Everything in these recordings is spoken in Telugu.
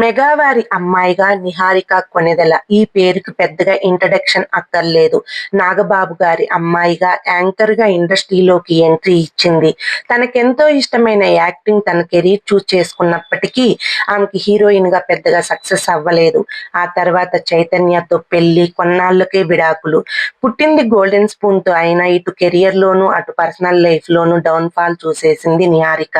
మెగావారి అమ్మాయిగా నిహారిక కొనెదల. ఈ పేరుకు పెద్దగా ఇంట్రడక్షన్ అక్కర్లేదు. నాగబాబు గారి అమ్మాయిగా యాంకర్గా ఇండస్ట్రీలోకి ఎంట్రీ ఇచ్చింది. తనకెంతో ఇష్టమైన యాక్టింగ్ తన కెరీర్ చూస్ చేసుకున్నప్పటికీ ఆమెకి హీరోయిన్గా పెద్దగా సక్సెస్ అవ్వలేదు. ఆ తర్వాత చైతన్యతో పెళ్ళి కొన్నాళ్ళకే విడాకులు. పుట్టింది గోల్డెన్ స్పూన్తో అయినా ఇటు కెరియర్ లోను అటు పర్సనల్ లైఫ్ లోను డౌన్ ఫాల్ చూసేసింది నిహారిక.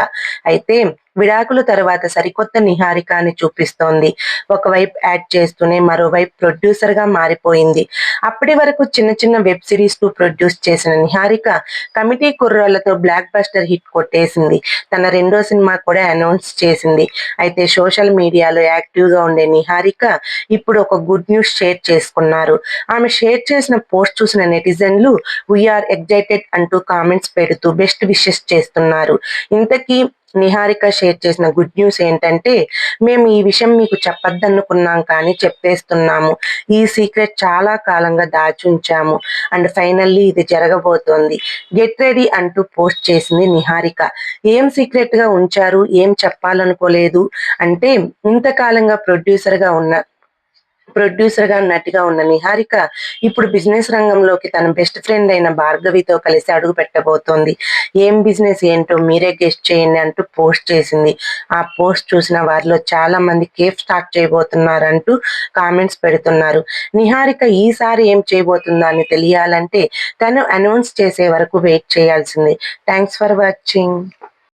అయితే విడాకుల తర్వాత సరికొత్త నిహారికాని చూపిస్తోంది. ఒకవైపు యాడ్ చేస్తూనే మరోవైపు ప్రొడ్యూసర్గా మారిపోయింది. అప్పటి వరకు చిన్న చిన్న వెబ్ సిరీస్ను ప్రొడ్యూస్ చేసిన నిహారిక కమిటీ కుర్రాళ్ళతో బ్లాక్ బస్టర్ హిట్ కొట్టేసింది. తన రెండో సినిమా కూడా అనౌన్స్ చేసింది. అయితే సోషల్ మీడియాలో యాక్టివ్గా ఉండే నిహారిక ఇప్పుడు ఒక గుడ్ న్యూస్ షేర్ చేసుకున్నారు. ఆమె షేర్ చేసిన పోస్ట్ చూసిన నెటిజన్లు వీఆర్ ఎగ్జైటెడ్ అంటూ కామెంట్స్ పెడుతూ బెస్ట్ విషెస్ చేస్తున్నారు. ఇంతకీ నిహారిక షేర్ చేసిన గుడ్ న్యూస్ ఏంటంటే మేము ఈ విషయం మీకు చెప్పొద్దనుకున్నాం కానీ చెప్పేస్తున్నాము. ఈ సీక్రెట్ చాలా కాలం దాచి దాచుంచాము. అండ్ ఫైనల్లీ ఇది జరగబోతోంది. గెట్ రెడీ అంటూ పోస్ట్ చేసింది నిహారిక. ఏం సీక్రెట్గా ఉంచారు? ఏం చెప్పాలనుకోలేదు? అంటే ఇంతకాలంగా ప్రొడ్యూసర్గా ఉన్న ప్రొడ్యూసర్గా నటిగా ఉన్న నిహారిక ఇప్పుడు బిజినెస్ రంగంలోకి తన బెస్ట్ ఫ్రెండ్ అయిన భార్గవితో కలిసి అడుగు పెట్టబోతోంది. ఏం బిజినెస్ ఏంటో మీరే గెస్ట్ చేయండి అంటూ పోస్ట్ చేసింది. ఆ పోస్ట్ చూసిన వారిలో చాలా మంది కేఫ్ స్టార్ట్ చేయబోతున్నారు అంటూ కామెంట్స్ పెడుతున్నారు. నిహారిక ఈసారి ఏం చేయబోతుందో అని తెలియాలంటే తను అనౌన్స్ చేసే వరకు వెయిట్ చేయాల్సింది. Thanks for watching